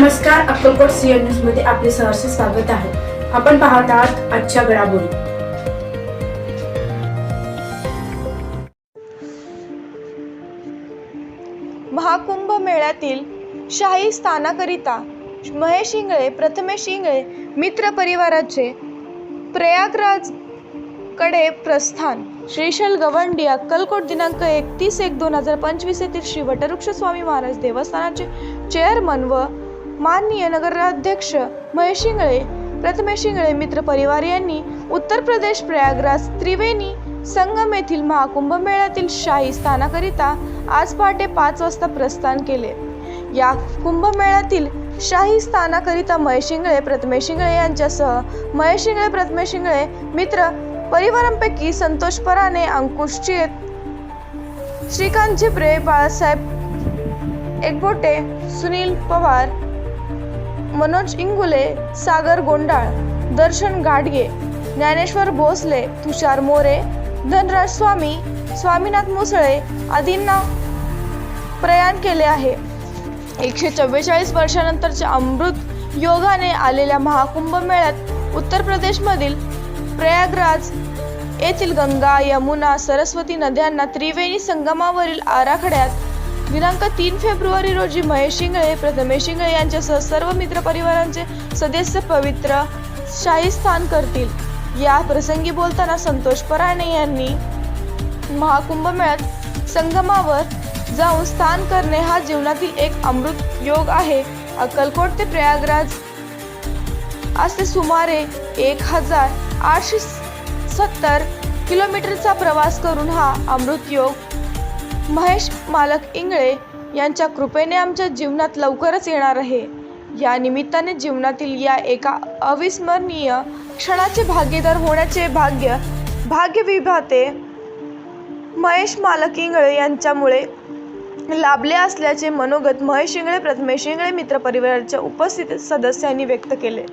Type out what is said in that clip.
नमस्कार अक्कलकोट सीएन न्यूजमध्ये आपले सहर्ष स्वागत आहे. आपण पाहत आहात आजच्या घडामोडी. महाकुंभ मेळ्यातील शाही स्थानाकरिता महेश इंगळे प्रथमेश इंगळे मित्र परिवाराचे प्रयागराजकडे प्रस्थान. श्रीशैल गवंडी अक्कलकोट दिनांक एकतीस एक दोन हजार पंचवीस येथील श्री वटवृक्ष स्वामी महाराज देवस्थानाचे चेअरमन व माननीय नगराध्यक्ष महेश शिंगळे प्रथमेश शिंगळे मित्र परिवार यांनी उत्तर प्रदेश प्रयागराज त्रिवेणी संगम येथील महाकुंभ मेळ्यातील शाही स्थानाकरिता आज पहाटे पाच वाजता प्रस्थान केले. या कुंभमेळ्यातील शाही स्थानाकरिता महेश शिंगळे प्रथमेश शिंगळे यांच्यासह महेश शिंगळे प्रथमेश शिंगळे मित्र परिवारांपैकी संतोष पराने अंकुश चेत श्रीकांत झिपरे बाळासाहेब एकबोटे सुनील पवार मनोज इंगुले सागर गोंडाळ दर्शन गाडगे ज्ञानेश्वर भोसले तुषार मोरे धनराज स्वामी स्वामीनाथ मुसळे आदींना प्रयाण केले आहे. एकशे चव्वेचाळीस वर्षानंतरच्या अमृत योगाने आलेल्या महाकुंभ मेळ्यात उत्तर प्रदेशमधील प्रयागराज येथील गंगा यमुना सरस्वती नद्यांना त्रिवेणी संगमावरील आराखड्यात दिनांक तीन फेब्रुवारी रोजी महेश इंगळे प्रथमेश शिंगळे यांच्यासह सर्व मित्रपरिवारांचे सदस्य पवित्र शाही स्थान करतील. या प्रसंगी बोलताना संतोष पराणे यांनी महाकुंभ मेळ्यात संगमावर जाऊन स्थान करणे हा जीवनातील एक अमृत योग आहे. अक्कलकोट ते प्रयागराज असे सुमारे एक हजार आठशे सत्तर किलोमीटरचा प्रवास करून हा अमृत योग महेश मालक इंगळे यांच्या कृपेने आमच्या जीवनात लवकरच येणार आहे. या निमित्ताने जीवनातील या एका अविस्मरणीय क्षणाचे भागीदार होण्याचे भाग्य भाग्य विभाते महेश मालक इंगळे यांच्यामुळे लाभले असल्याचे मनोगत महेश इंगळे प्रथमेश इंगळे मित्रपरिवाराच्या उपस्थित सदस्यांनी व्यक्त केले.